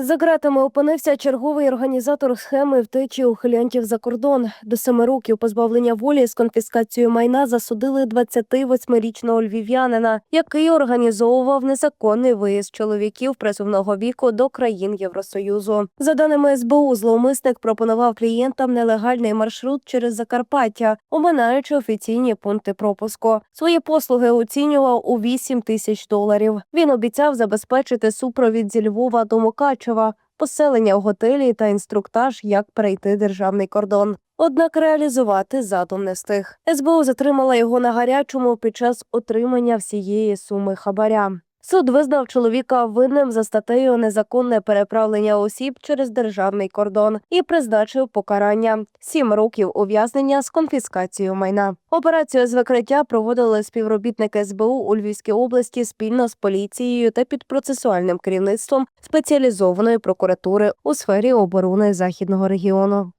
За ґратами опинився черговий організатор схеми втечі ухилянтів за кордон. До семи років позбавлення волі з конфіскацією майна засудили 28-річного львів'янина, який організовував незаконний виїзд чоловіків призовного віку до країн Євросоюзу. За даними СБУ, зловмисник пропонував клієнтам нелегальний маршрут через Закарпаття, оминаючи офіційні пункти пропуску. Свої послуги оцінював у 8 тисяч доларів. Він обіцяв забезпечити супровід зі Львова до Мукачева, поселення в готелі та інструктаж, як перейти державний кордон. Однак реалізувати задум не встиг. СБУ затримала його на гарячому під час отримання всієї суми хабаря. Суд визнав чоловіка винним за статтею незаконне переправлення осіб через державний кордон і призначив покарання сім років ув'язнення з конфіскацією майна. Операцію з викриття проводили співробітники СБУ у Львівській області спільно з поліцією та під процесуальним керівництвом спеціалізованої прокуратури у сфері оборони західного регіону.